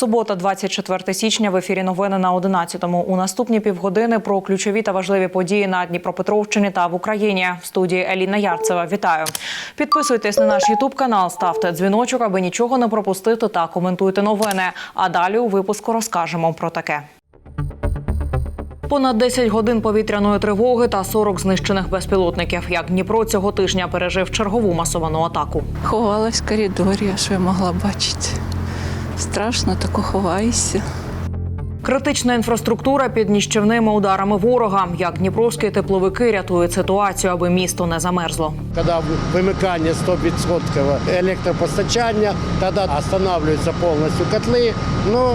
Субота, 24 січня. В ефірі новини на 11-му. У наступні півгодини про ключові та важливі події на Дніпропетровщині та в Україні. В студії Еліна Ярцева. Вітаю. Підписуйтесь на наш Ютуб канал, ставте дзвіночок, аби нічого не пропустити та коментуйте новини. А далі у випуску розкажемо про таке. Понад 10 годин повітряної тривоги та 40 знищених безпілотників. Як Дніпро цього тижня пережив чергову масовану атаку. Ховалась в коридорі, що я могла бачити. Страшно, тако ховаюся. Критична інфраструктура під ніщівними ударами ворога. Як дніпровські тепловики рятують ситуацію, аби місто не замерзло. Когда вимикання 100% електропостачання, тоді останавливаються повністю котли. Ну,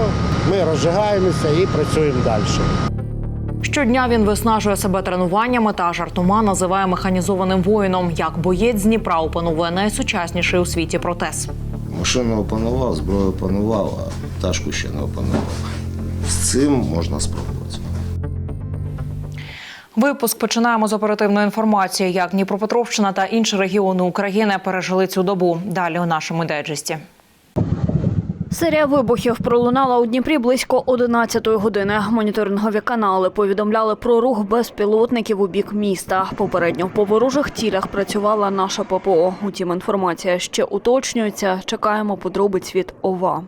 ми розжигаємося і працюємо далі. Щодня він виснажує себе тренуваннями та жартома називає механізованим воїном. Як боєць з Дніпра опановує найсучасніший у світі протез. Машину опанував, зброю опанував, а пташку ще не опанував. З цим можна спробувати. Випуск починаємо з оперативної інформації, як Дніпропетровщина та інші регіони України пережили цю добу. Далі у нашому дайджесті. Серія вибухів пролунала у Дніпрі близько 11-ї години. Моніторингові канали повідомляли про рух безпілотників у бік міста. Попередньо по ворожих цілях працювала наша ППО. Утім, інформація ще уточнюється. Чекаємо подробиць від ОВА.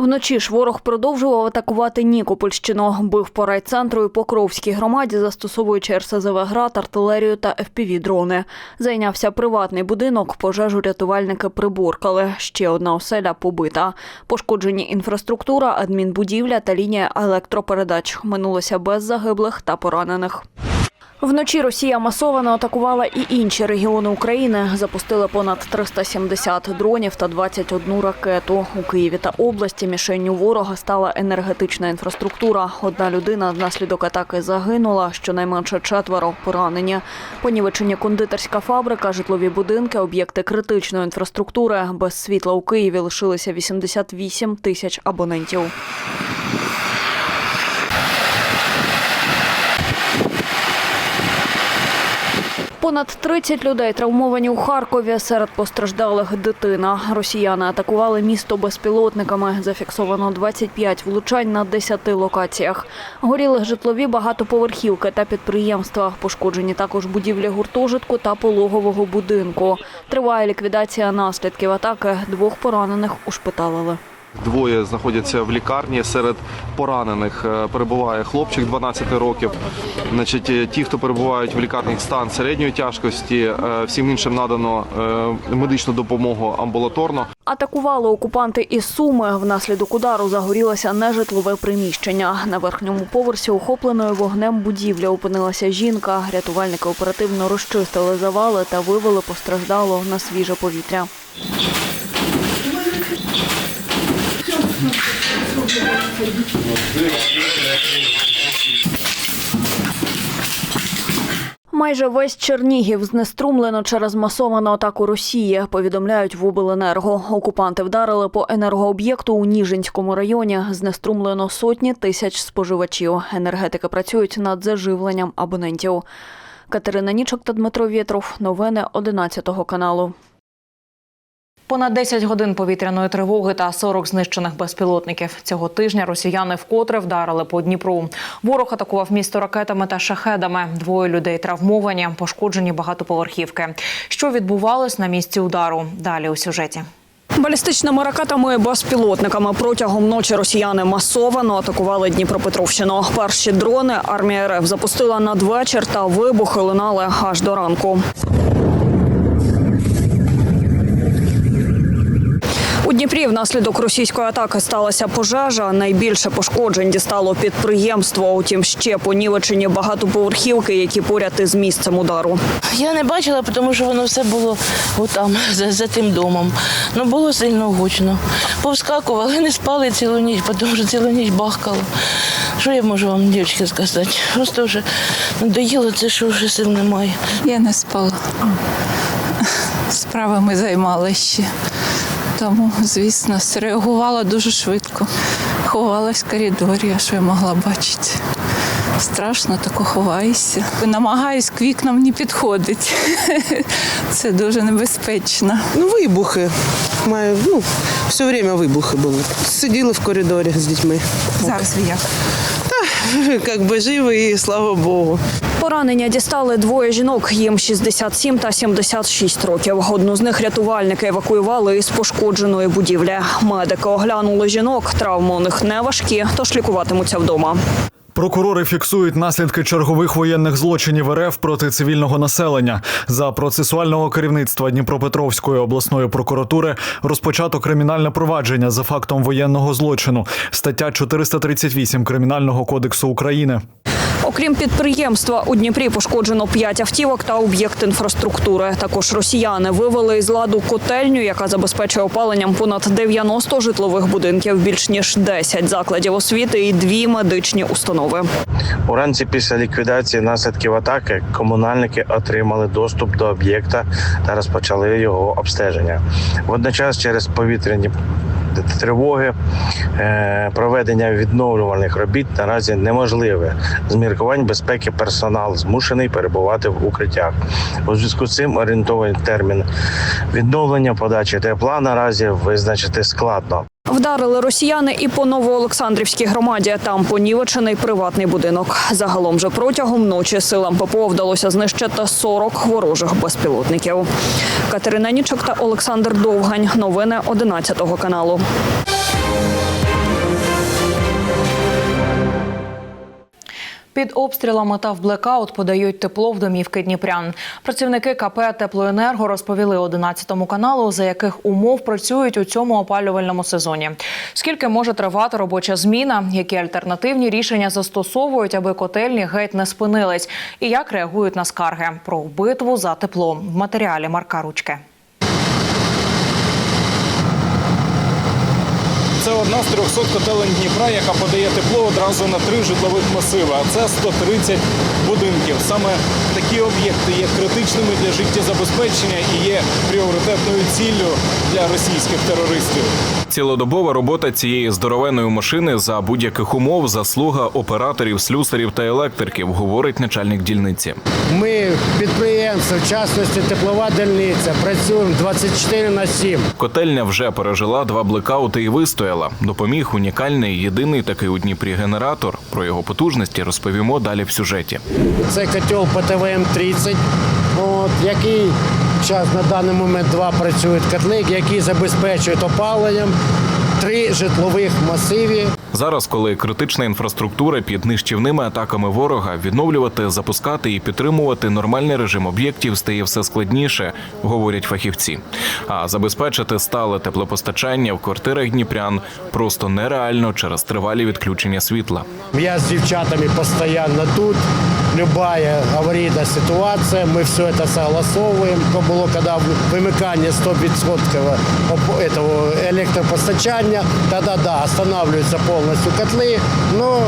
Вночі ж ворог продовжував атакувати Нікопольщину. Бив по райцентру і Покровській громаді, застосовуючи РСЗВ «Град», артилерію та ФПВ-дрони. Зайнявся приватний будинок, пожежу рятувальники приборкали. Ще одна оселя побита. Пошкоджені інфраструктура, адмінбудівля та лінія електропередач. Минулося без загиблих та поранених. Вночі Росія масово атакувала і інші регіони України. Запустили понад 370 дронів та 21 ракету. У Києві та області мішенню ворога стала енергетична інфраструктура. Одна людина внаслідок атаки загинула, щонайменше четверо поранені. Понівечені кондитерська фабрика, житлові будинки, об'єкти критичної інфраструктури. Без світла у Києві лишилися 88 тисяч абонентів. Понад 30 людей травмовані у Харкові. Серед постраждалих дитина. Росіяни атакували місто безпілотниками. Зафіксовано 25 влучань на 10 локаціях. Горіли житлові багатоповерхівки та підприємства. Пошкоджені також будівлі гуртожитку та пологового будинку. Триває ліквідація наслідків атаки. Двох поранених ушпиталили. Двоє знаходяться в лікарні. Серед поранених е, перебуває хлопчик 12 років. Значить, е, ті, хто перебувають в лікарнях стан середньої тяжкості, е, всім іншим надано медичну допомогу амбулаторно. Атакували окупанти із Суми. Внаслідок удару загорілося нежитлове приміщення. На верхньому поверсі охопленої вогнем будівлі опинилася жінка. Рятувальники оперативно розчистили завали та вивели постраждало на свіже повітря. Майже весь Чернігів знеструмлено через масовану атаку Росії, повідомляють в обленерго. Окупанти вдарили по енергооб'єкту у Ніжинському районі. Знеструмлено сотні тисяч споживачів. Енергетики працюють над заживленням абонентів. Катерина Нічок та Дмитро Вєтров. Новини 11 каналу. Понад 10 годин повітряної тривоги та 40 знищених безпілотників. Цього тижня росіяни вкотре вдарили по Дніпру. Ворог атакував місто ракетами та шахедами. Двоє людей травмовані, пошкоджені багатоповерхівки. Що відбувалось на місці удару? Далі у сюжеті. Балістичними ракетами і безпілотниками протягом ночі росіяни масово атакували Дніпропетровщину. Перші дрони армія РФ запустила надвечір та вибухи лунали аж до ранку. Дніпрі внаслідок російської атаки сталася пожежа. Найбільше пошкоджень дістало підприємство. Утім, ще понівечені багатоповерхівки, які поряд із місцем удару. Я не бачила, тому що воно все було отам, за, за тим домом. Ну було сильно гучно. Повскакували, не спали цілу ніч, тому що цілу ніч бахкало. Що я можу вам, дівчатки, сказати? Просто вже надоїло це, що вже сил немає. Я не спала. Справами займалася ще. Тому, звісно, среагувала дуже швидко. Ховалась в коридорі, а що я могла бачити. Страшно, тако ховаюся. Намагаюсь к вікнам не підходити. Це дуже небезпечно. Ну, вибухи. Маю, ну, все время вибухи були. Сиділи в коридорі з дітьми. Зараз ви як? Як би живі, і слава Богу. Поранення дістали двоє жінок, їм 67 та 76 років. Одну з них рятувальники евакуювали із пошкодженої будівлі. Медики оглянули жінок, травми у них не важкі, тож лікуватимуться вдома. Прокурори фіксують наслідки чергових воєнних злочинів РФ проти цивільного населення. За процесуального керівництва Дніпропетровської обласної прокуратури розпочато кримінальне провадження за фактом воєнного злочину. Стаття 438 Кримінального кодексу України. Окрім підприємства, у Дніпрі пошкоджено п'ять автівок та об'єкт інфраструктури. Також росіяни вивели із ладу котельню, яка забезпечує опаленням понад 90 житлових будинків, більш ніж 10 закладів освіти і дві медичні установи. Уранці після ліквідації наслідків атаки комунальники отримали доступ до об'єкта та розпочали його обстеження. Водночас через повітряні тривоги е, проведення відновлювальних робіт наразі неможливе. З міркувань безпеки персонал змушений перебувати в укриттях. У зв'язку з цим орієнтований термін відновлення подачі тепла наразі визначити складно. Вдарили росіяни і по Новоолександрівській громаді. Там понівечений приватний будинок. Загалом же протягом ночі силам ППО вдалося знищити 40 ворожих безпілотників. Катерина Нічок та Олександр Довгань. Новини 11 каналу. Під обстрілами та в блекаут подають тепло в домівки дніпрян. Працівники КП Теплоенерго розповіли 11 каналу, за яких умов працюють у цьому опалювальному сезоні. Скільки може тривати робоча зміна, які альтернативні рішення застосовують, аби котельні геть не спинились, і як реагують на скарги про битву за тепло в матеріалі Марка Ручки. Одна з 300 котелень Дніпра, яка подає тепло одразу на три житлових масиви. А це 130 будинків. Саме такі об'єкти є критичними для життєзабезпечення і є пріоритетною ціллю для російських терористів. Цілодобова робота цієї здоровеної машини за будь-яких умов заслуга операторів, слюсарів та електриків, говорить начальник дільниці. Ми підприємство, в частності теплова дільниця, працюємо 24 на 7. Котельня вже пережила два блекаути і вистояла. Допоміг унікальний єдиний такий у Дніпрі генератор. Про його потужності розповімо далі в сюжеті. Це котел ПТВМ-30, от, який зараз на даний момент два працюють котли, які забезпечують опаленням три житлових масиві. Зараз, коли критична інфраструктура під нищівними атаками ворога, відновлювати, запускати і підтримувати нормальний режим об'єктів стає все складніше, говорять фахівці. А забезпечити стале теплопостачання в квартирах дніпрян просто нереально через тривалі відключення світла. Я з дівчатами постійно тут. Любая аварійна ситуація, ми все це согласовуємо. То було, коли вимикання 100% оп- этого електропостачання, тоді да, останавливаються повністю котли, ну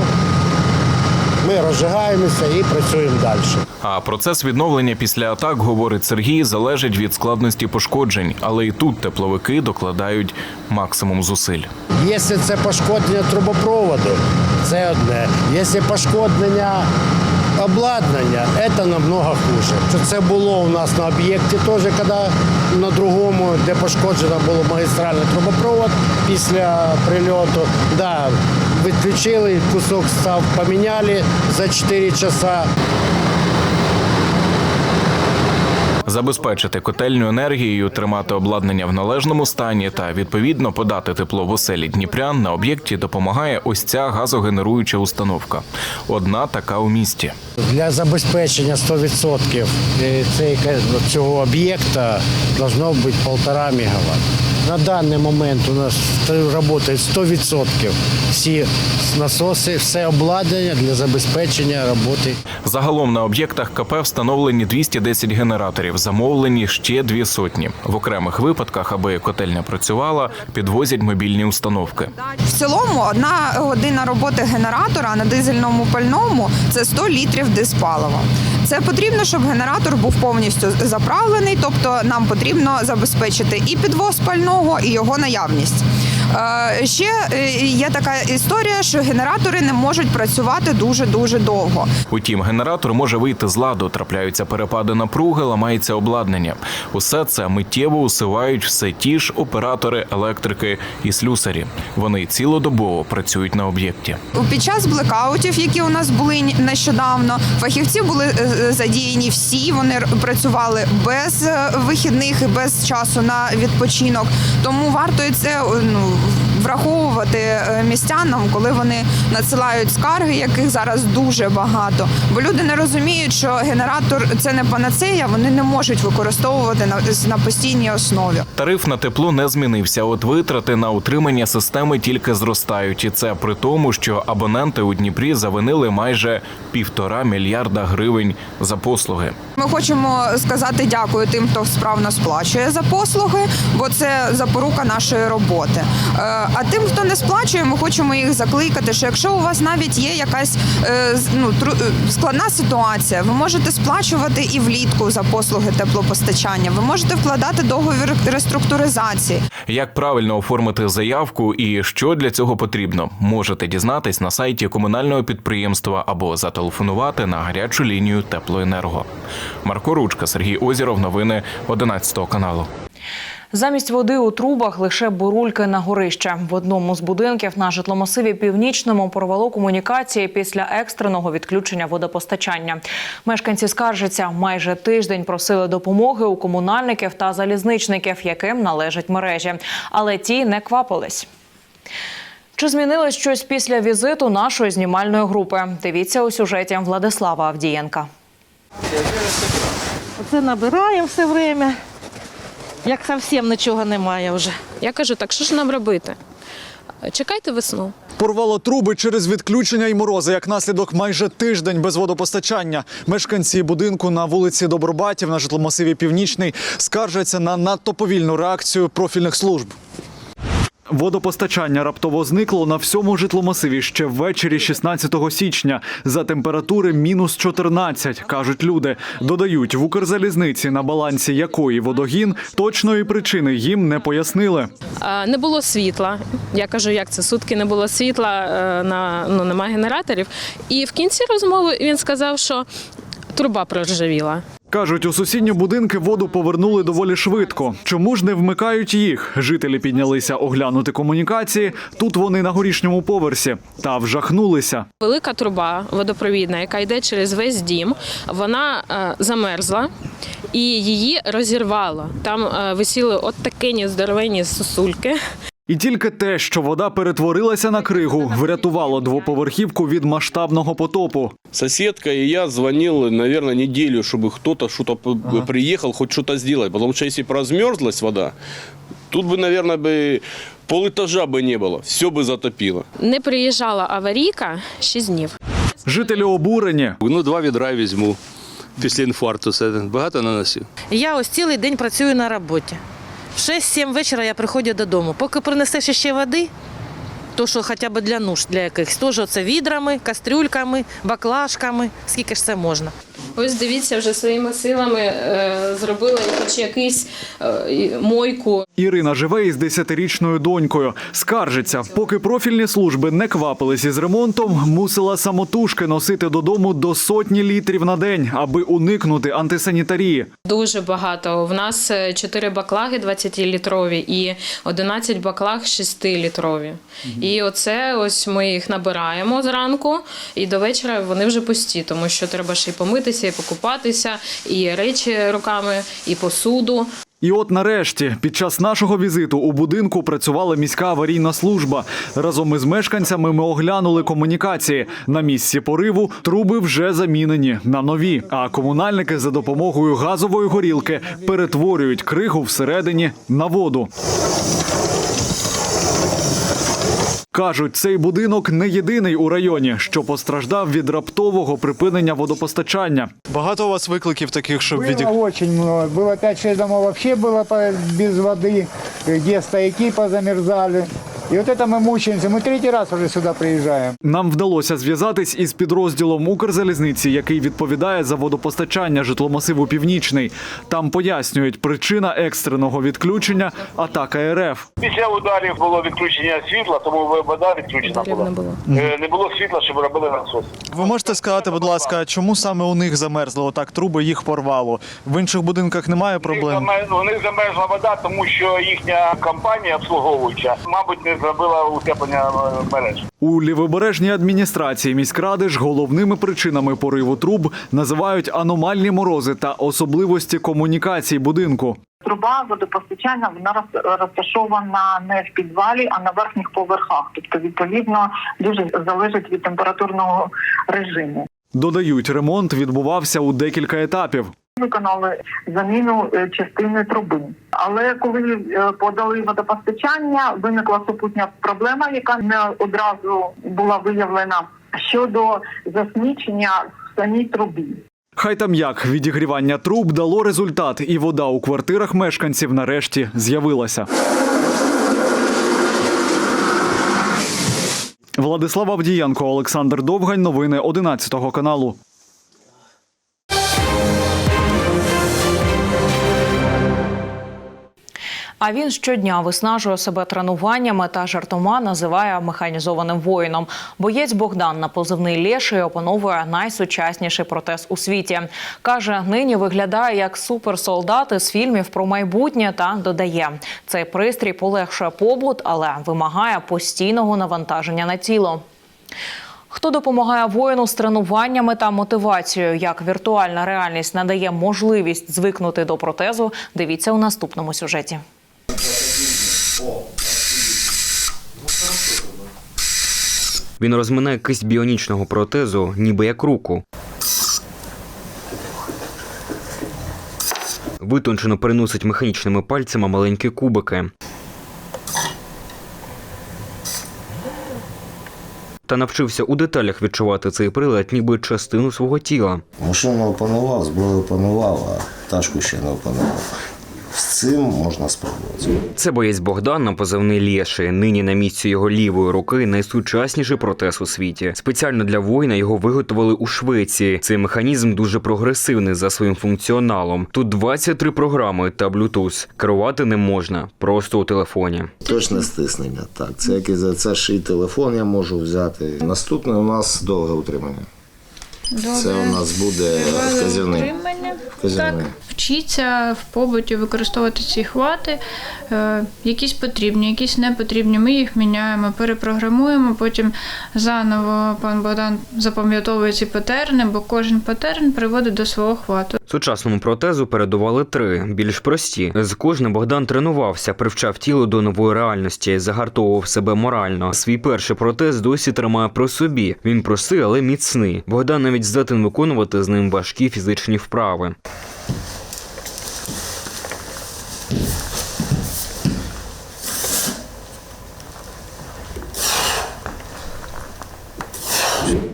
ми розжигаємося і працюємо далі. А процес відновлення після атак, говорить Сергій, залежить від складності пошкоджень, але і тут тепловики докладають максимум зусиль. Якщо це пошкодження трубопроводу, це одне. Якщо пошкодження обладнання, це намного хуже. Це було у нас на об'єкті теж, коли на другому, де пошкоджено було магістральний трубопровод після прильоту. Да, відключили, кусок став, поміняли за 4 часа. Забезпечити котельню енергією, тримати обладнання в належному стані та відповідно подати тепло в оселі Дніпрян на об'єкті допомагає ось ця газогенеруюча установка. Одна така у місті. Для забезпечення 100% цей- цього об'єкта должно бути 1,5 МВт. На даний момент у нас працює 100% всі насоси, все обладнання для забезпечення роботи. Загалом на об'єктах КП встановлені 210 генераторів, замовлені ще дві сотні. В окремих випадках, аби котельня працювала, підвозять мобільні установки. В цілому одна година роботи генератора на дизельному пальному це 100 літрів диспалива. Це потрібно, щоб генератор був повністю заправлений, тобто нам потрібно забезпечити і підвоз пального, і його наявність. Ще е, є така історія, що генератори не можуть працювати дуже дуже довго. Утім, генератор може вийти з ладу, трапляються перепади напруги, ламається обладнання. Усе це миттєво усувають все ті ж оператори електрики і слюсарі. Вони цілодобово працюють на об'єкті. Під час блекаутів, які у нас були нещодавно, фахівці були е, е, задіяні всі. Вони працювали без вихідних і без часу на відпочинок. Тому варто і це ну, враховувати е, містянам, коли вони надсилають скарги, яких зараз дуже багато. Бо люди не розуміють, що генератор це не панацея, вони не можуть використовувати на, на постійній основі. Тариф на тепло не змінився. От витрати на утримання системи тільки зростають, і це при тому, що абоненти у Дніпрі завинили майже півтора мільярда гривень за послуги. Ми хочемо сказати дякую тим, хто справно сплачує за послуги, бо це запорука нашої роботи. А тим, хто не сплачує, ми хочемо їх закликати, що якщо у вас навіть є якась е, ну, е, складна ситуація, ви можете сплачувати і влітку за послуги теплопостачання. Ви можете вкладати договір реструктуризації. Як правильно оформити заявку і що для цього потрібно, можете дізнатись на сайті комунального підприємства або зателефонувати на гарячу лінію Теплоенерго. Марко Ручка, Сергій Озіров, новини 11 каналу. Замість води у трубах лише бурульки на горище. В одному з будинків на житломасиві північному порвало комунікації після екстреного відключення водопостачання. Мешканці скаржаться, майже тиждень просили допомоги у комунальників та залізничників, яким належать мережі, але ті не квапились. Чи змінилось щось після візиту нашої знімальної групи? Дивіться у сюжеті Владислава Авдієнка. Це набираємо все время. Як зовсім нічого немає вже. Я кажу, так що ж нам робити? Чекайте весну. Порвало труби через відключення і морози, як наслідок майже тиждень без водопостачання. Мешканці будинку на вулиці Добробатів на житломасиві Північний скаржаться на надто повільну реакцію профільних служб. Водопостачання раптово зникло на всьому житломасиві ще ввечері 16 січня. За температури мінус 14, кажуть люди. Додають, в Укрзалізниці, на балансі якої водогін, точної причини їм не пояснили. Не було світла. Я кажу, як це сутки не було світла, е, на ну немає генераторів. І в кінці розмови він сказав, що труба проржавіла. Кажуть, у сусідні будинки воду повернули доволі швидко. Чому ж не вмикають їх? Жителі піднялися оглянути комунікації. Тут вони на горішньому поверсі та вжахнулися. Велика труба водопровідна, яка йде через весь дім, вона е, замерзла і її розірвало. Там е, висіли от такі здоровенні сосульки. І тільки те, що вода перетворилася на кригу, врятувало двоповерхівку від масштабного потопу. Соседка и я звонил, наверное, неделю, чтобы кто-то что-то п- приехал, хоть что-то сделать. Потому что если бы размерзлась вода, тут бы, наверное, бы полэтажа бы не было. Все бы затопило. Не приїжджала аварійка 6 днів. Жителі обурені. Ну, два відра візьму після інфаркту. Це багато наносив. Я ось цілий день працюю на роботі. В 6-7 вечора я приходжу додому. Поки принесеш ще води, то що хоча б для нужд, для якихось, теж це відрами, кастрюльками, баклажками, скільки ж це можна. Ось дивіться, вже своїми силами е, зробила хоч якийсь е, мойку. Ірина живе із десятирічною донькою. Скаржиться, поки профільні служби не квапились із ремонтом, мусила самотужки носити додому до сотні літрів на день, аби уникнути антисанітарії. Дуже багато. В нас 4 баклаги 20-літрові і 11 баклаг 6-літрові. І оце ось ми їх набираємо зранку, і до вечора вони вже пусті, тому що треба ще й помитися, і покупатися, і речі руками, і посуду. І от нарешті, під час нашого візиту у будинку працювала міська аварійна служба. Разом із мешканцями ми оглянули комунікації. На місці пориву труби вже замінені на нові. А комунальники за допомогою газової горілки перетворюють кригу всередині на воду. Кажуть, цей будинок не єдиний у районі, що постраждав від раптового припинення водопостачання. Багато у вас викликів таких, щоб Было очень много. Было 5-6 домов вообще было по- без воды, где стояки позамерзали. И вот это мы мучаемся. Мы третий раз уже сюда приезжаем. Нам вдалося зв'язатись із підрозділом Укрзалізниці, який відповідає за водопостачання житломасиву Північний. Там пояснюють, причина екстреного відключення атака РФ. Після ударів було відключення світла, тому вода відключена була. Е, Не було світла, щоб робили насос. Ви можете сказати, будь ласка, чому саме у них замерзло так труби їх порвало? В інших будинках немає У них замер- У них замерзла вода, тому що їхня компанія обслуговуюча, мабуть, не зробила утеплення мереж. У лівобережній адміністрації міськради ж головними причинами пориву труб називають аномальні морози та особливості комунікацій будинку. Труба водопостачання вона роз- розташована не в підвалі, а на верхніх поверхах. Тобто, відповідно, дуже залежить від температурного режиму. Додають, ремонт відбувався у декілька етапів. Виконали заміну е, частини труби. Але коли е, подали водопостачання, виникла супутня проблема, яка не одразу була виявлена щодо засмічення в самій трубі. Хай там як відігрівання труб дало результат, і вода у квартирах мешканців нарешті з'явилася. Владислав Авдієнко, Олександр Довгань. Новини 11 каналу. А він щодня виснажує себе тренуваннями та жартома називає механізованим воїном. Боєць Богдан на позивний Лєший опановує найсучасніший протез у світі. Каже, нині виглядає як суперсолдат із фільмів про майбутнє та додає, цей пристрій полегшує побут, але вимагає постійного навантаження на тіло. Хто допомагає воїну з тренуваннями та мотивацією? Як віртуальна реальність надає можливість звикнути до протезу? Дивіться у наступному сюжеті. Він розминає кисть біонічного протезу, ніби як руку. Витончено переносить механічними пальцями маленькі кубики. Та навчився у деталях відчувати цей прилад, ніби частину свого тіла. Машину опанував, зброю опанував, а ташку ще не опанував. Цим можна спробувати. Це боєць Богдан на позивний Лєший. Нині на місці його лівої руки найсучасніший протез у світі. Спеціально для воїна його виготовили у Швеції. Цей механізм дуже прогресивний за своїм функціоналом. Тут 23 програми та Bluetooth. Керувати ним можна просто у телефоні. Точне стиснення. Так, це як і за це ще й телефон я можу взяти. Наступне у нас довге утримання. Це у нас буде вказівний. Вказівний. Вчіться в побуті використовувати ці хвати. Е, якісь потрібні, якісь не потрібні. Ми їх міняємо, перепрограмуємо. Потім заново пан Богдан запам'ятовує ці патерни, бо кожен патерн приводить до свого хвату. Сучасному протезу передували три більш прості. З кожним Богдан тренувався, привчав тіло до нової реальності, загартовував себе морально. Свій перший протез досі тримає при собі. Він простий, але міцний. Богдан навіть здатен виконувати з ним важкі фізичні вправи.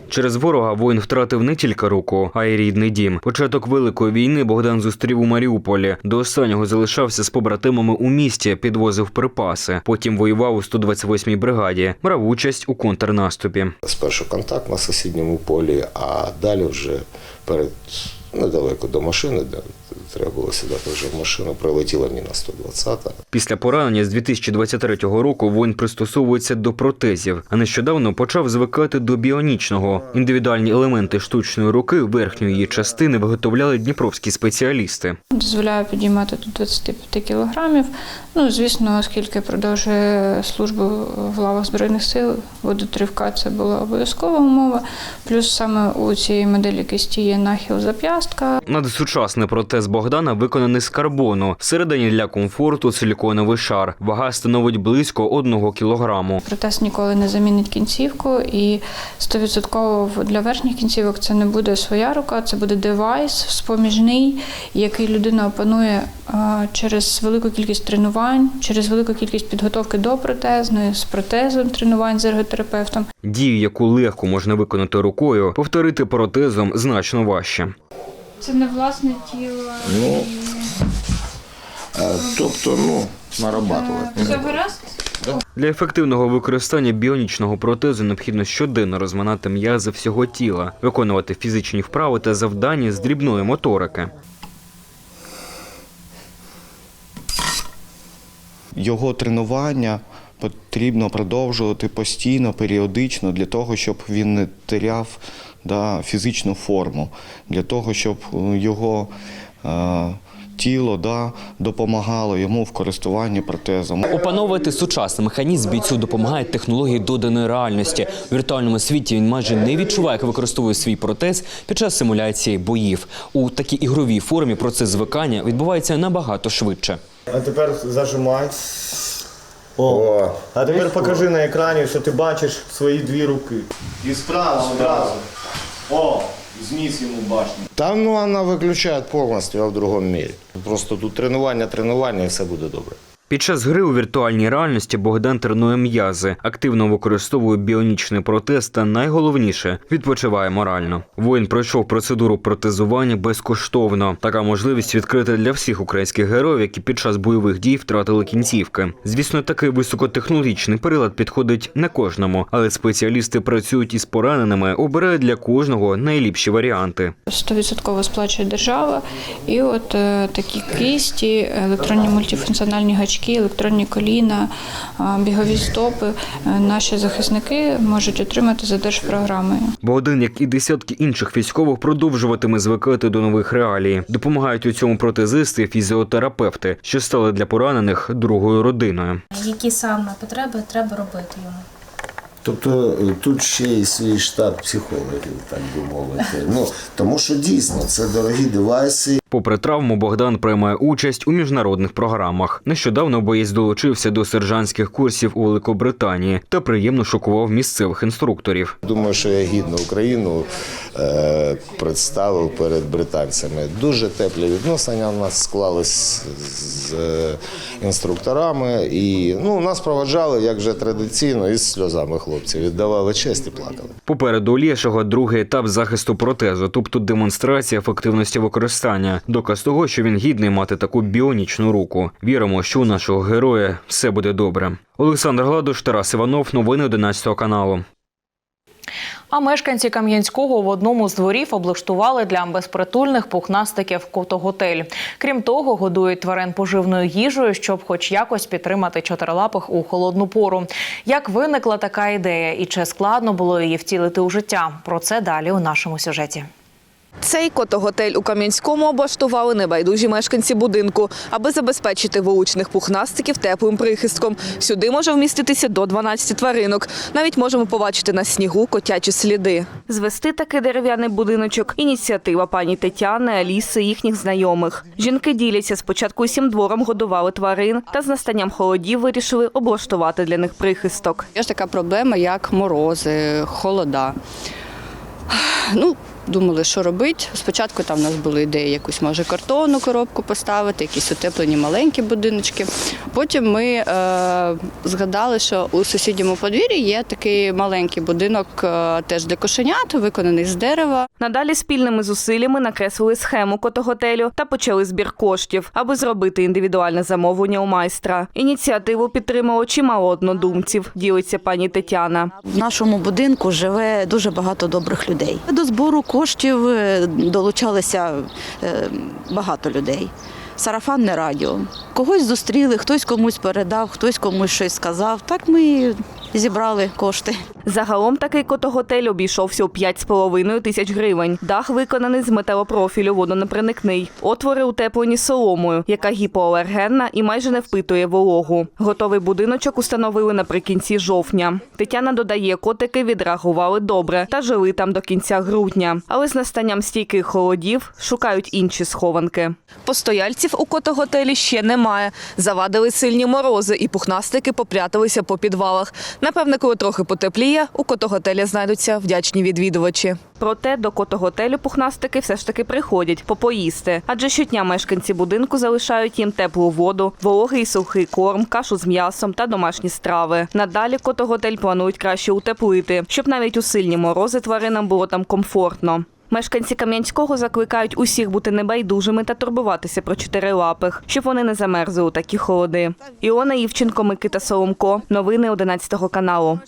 Через ворога воїн втратив не тільки руку, а й рідний дім. Початок великої війни Богдан зустрів у Маріуполі. До останнього залишався з побратимами у місті, підвозив припаси. Потім воював у 128-й бригаді, брав участь у контрнаступі. Спершу контакт на сусідньому полі, а далі вже перед недалеко до машини, треба було сідати вже в машину, прилетіла міна 120. Після поранення з 2023 року воїн пристосовується до протезів, а нещодавно почав звикати до біонічного. Індивідуальні елементи штучної руки верхньої її частини виготовляли дніпровські спеціалісти. Дозволяє підіймати до 25 кілограмів. Ну, звісно, оскільки продовжує службу в лавах Збройних сил, водотривка це була обов'язкова умова. Плюс саме у цієї моделі кисті є нахил зап'ястка. Надсучасний протез Богдана виконаний з карбону. Всередині для комфорту силіконовий шар. Вага становить близько одного кілограму. Протез ніколи не замінить кінцівку, і 100% для верхніх кінцівок це не буде своя рука, це буде девайс споміжний, який людина опанує через велику кількість тренувань, через велику кількість підготовки до протезної, з протезом тренувань з ерготерапевтом. Дію, яку легко можна виконати рукою, повторити протезом значно важче. Це не власне тіло. Ну, Тобто, ну, нарабатувати. Все гаразд? Для ефективного використання біонічного протезу необхідно щоденно розминати м'язи всього тіла, виконувати фізичні вправи та завдання з дрібної моторики. Його тренування потрібно продовжувати постійно, періодично, для того, щоб він не теряв да, фізичну форму, для того, щоб е, його е, тіло да, допомагало йому в користуванні протезом. Опановувати сучасний механізм бійцю допомагають технології доданої реальності. У віртуальному світі він майже не відчуває, як використовує свій протез під час симуляції боїв. У такій ігровій формі процес звикання відбувається набагато швидше. А тепер зажимай. О, а тепер покажи на екрані, що ти бачиш свої дві руки. І справа одразу. О, зніс йому башню. Там ну вона виключає повністю, а в другому мірі. Просто тут тренування, тренування і все буде добре. Під час гри у віртуальній реальності Богдан тренує м'язи, активно використовує біонічний протез та найголовніше відпочиває морально. Воїн пройшов процедуру протезування безкоштовно. Така можливість відкрита для всіх українських героїв, які під час бойових дій втратили кінцівки. Звісно, такий високотехнологічний прилад підходить не кожному, але спеціалісти працюють із пораненими, обирають для кожного найліпші варіанти. 100% сплачує держава. І от е, такі кисті, електронні мультифункціональні гачки, електронні коліна, бігові стопи е, наші захисники можуть отримати за держпрограмою. Богдан, як і десятки інших військових, продовжуватиме звикати до нових реалій. Допомагають у цьому протезисти, фізіотерапевти, що стали для поранених другою родиною. Які саме потреби треба робити йому. Тобто е, тут ще й свій штат психологів, так би мовити. Ну тому що дійсно це дорогі девайси. Попри травму, Богдан приймає участь у міжнародних програмах. Нещодавно боєць долучився до сержантських курсів у Великобританії та приємно шокував місцевих інструкторів. Думаю, що я гідно Україну е, представив перед британцями. Дуже теплі відносини у нас склались з е, інструкторами, і ну нас проводжали як вже традиційно із сльозами хлопці. Віддавали честь і плакали. Попереду у другий етап захисту протезу, тобто демонстрація ефективності використання. Доказ того, що він гідний мати таку біонічну руку. Віримо, що у нашого героя все буде добре. Олександр Гладуш, Тарас Іванов, новини 11 каналу. А мешканці Кам'янського в одному з дворів облаштували для безпритульних пухнастиків котоготель. Крім того, годують тварин поживною їжею, щоб хоч якось підтримати чотирилапих у холодну пору. Як виникла така ідея і чи складно було її втілити у життя? Про це далі у нашому сюжеті. Цей котоготель у Кам'янському облаштували небайдужі мешканці будинку, аби забезпечити вуличних пухнастиків теплим прихистком. Сюди може вміститися до 12 тваринок. Навіть можемо побачити на снігу котячі сліди. Звести такий дерев'яний будиночок – ініціатива пані Тетяни, Аліси, їхніх знайомих. Жінки діляться спочатку усім двором годували тварин, та з настанням холодів вирішили облаштувати для них прихисток. Є ж така проблема, як морози, холода. Ну, думали, що робити. Спочатку там у нас були ідеї якусь, може, картонну коробку поставити, якісь утеплені маленькі будиночки. Потім ми е, згадали, що у сусідньому подвір'ї є такий маленький будинок е, теж для кошенят, виконаний з дерева. Надалі спільними зусиллями накреслили схему котоготелю та почали збір коштів, аби зробити індивідуальне замовлення у майстра. Ініціативу підтримало чимало однодумців, ділиться пані Тетяна. В нашому будинку живе дуже багато добрих людей. До збору коштів е, долучалися е, багато людей. Сарафанне радіо. Когось зустріли, хтось комусь передав, хтось комусь щось сказав. Так ми зібрали кошти. Загалом такий котоготель обійшовся у 5,5 тисяч гривень. Дах виконаний з металопрофілю, водонепроникний. Отвори утеплені соломою, яка гіпоалергенна і майже не впитує вологу. Готовий будиночок установили наприкінці жовтня. Тетяна додає, котики відреагували добре та жили там до кінця грудня. Але з настанням стійких холодів шукають інші схованки. Постояльців у котоготелі ще немає. Завадили сильні морози, і пухнастики попряталися по підвалах. Напевне, коли трохи потепліє, у котоготелі знайдуться вдячні відвідувачі. Проте до котоготелю пухнастики все ж таки приходять попоїсти, адже щодня мешканці будинку залишають їм теплу воду, вологий сухий корм, кашу з м'ясом та домашні страви. Надалі котоготель планують краще утеплити, щоб навіть у сильні морози тваринам було там комфортно. Мешканці Кам'янського закликають усіх бути небайдужими та турбуватися про чотирилапих, щоб вони не замерзли у такі холоди. Іона Івченко, Микита Соломко. Новини 11 каналу.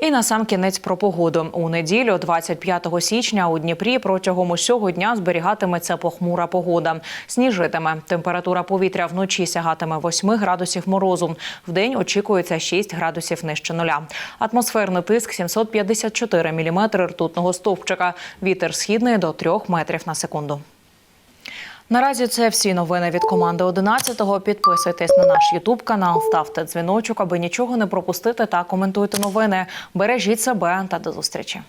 І на сам кінець про погоду. У неділю, 25 січня, у Дніпрі протягом усього дня зберігатиметься похмура погода. Сніжитиме. Температура повітря вночі сягатиме 8 градусів морозу. Вдень очікується 6 градусів нижче нуля. Атмосферний тиск 754 міліметри ртутного стовпчика. Вітер східний до 3 метрів на секунду. Наразі це всі новини від команди 11-го. Підписуйтесь на наш Ютуб канал, ставте дзвіночок, аби нічого не пропустити та коментуйте новини. Бережіть себе та до зустрічі.